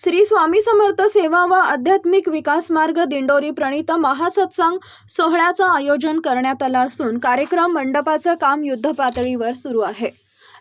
श्री स्वामी समर्थ सेवा व आध्यात्मिक विकास मार्ग दिंडोरी प्रणित महासत्संग सोहळ्याचं आयोजन करण्यात आलं असून कार्यक्रम मंडपाचं काम युद्धपातळीवर सुरू आहे.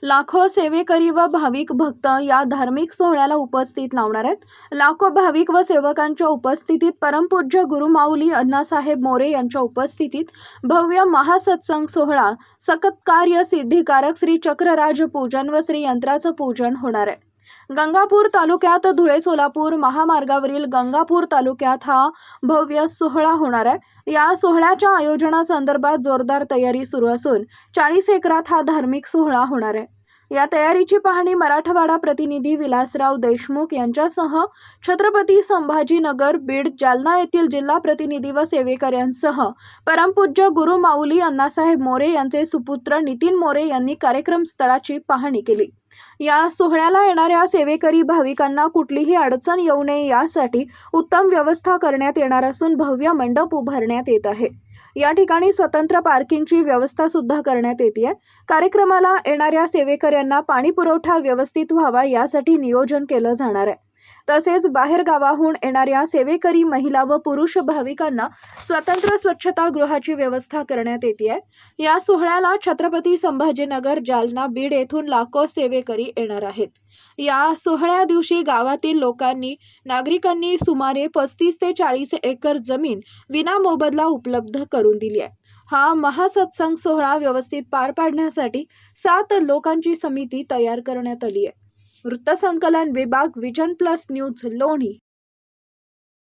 लाखो सेवेकरी व भाविक भक्त या धार्मिक सोहळ्याला उपस्थित लावणार आहेत लाखो भाविक व सेवकांच्या उपस्थितीत परमपूज्य गुरुमाऊली अण्णासाहेब मोरे यांच्या उपस्थितीत भव्य महासत्संग सोहळा सकत्कार्य सिद्धिकारक श्री चक्रराज पूजन व श्री यंत्राचं पूजन होणार आहे. गंगापूर तालुक्यात धुळे सोलापूर महामार्गावरील गंगापूर तालुक्यात हा भव्य सोहळा होणार आहे. या सोहळ्याच्या आयोजनासंदर्भात जोरदार तयारी सुरू असून चाळीस एकरात हा धार्मिक सोहळा होणार आहे. या तयारीची पाहणी मराठवाडा प्रतिनिधी विलासराव देशमुख यांच्यासह छत्रपती संभाजीनगर बीड जालना येथील जिल्हा प्रतिनिधी व सेवेकऱ्यांसह परमपूज्य गुरु माऊली अण्णासाहेब मोरे यांचे सुपुत्र नितीन मोरे यांनी कार्यक्रम स्थळाची पाहणी केली. या सोहळ्याला येणाऱ्या सेवेकरी भाविकांना कुठलीही अडचण येऊ नये यासाठी उत्तम व्यवस्था करण्यात येणार असून भव्य मंडप उभारण्यात येत आहे. या ठिकाणी स्वतंत्र पार्किंगची व्यवस्था सुद्धा करण्यात येते. आहे कार्यक्रमाला येणाऱ्या सेवेकऱ्यांना पाणी पुरवठा व्यवस्थित व्हावा यासाठी नियोजन केलं जाणार आहे. तसेच बाहेर गावाहून येणाऱ्या सेवेकरी महिला व पुरुष भाविकांना स्वतंत्र स्वच्छतागृहाची व्यवस्था करण्यात येते आहे. या सोहळ्याला छत्रपती संभाजीनगर जालना बीड येथून लाखो सेवेकरी येणार आहेत. या सोहळ्या दिवशी गावातील लोकांनी नागरिकांनी सुमारे पस्तीस ते चाळीस एकर जमीन विना मोबदला उपलब्ध करून दिली आहे. हा महासत्संग सोहळा व्यवस्थित पार पाडण्यासाठी सात लोकांची समिती तयार करण्यात आली आहे. वृत्तसंकलन विभाग विजन प्लस न्यूज लोणी.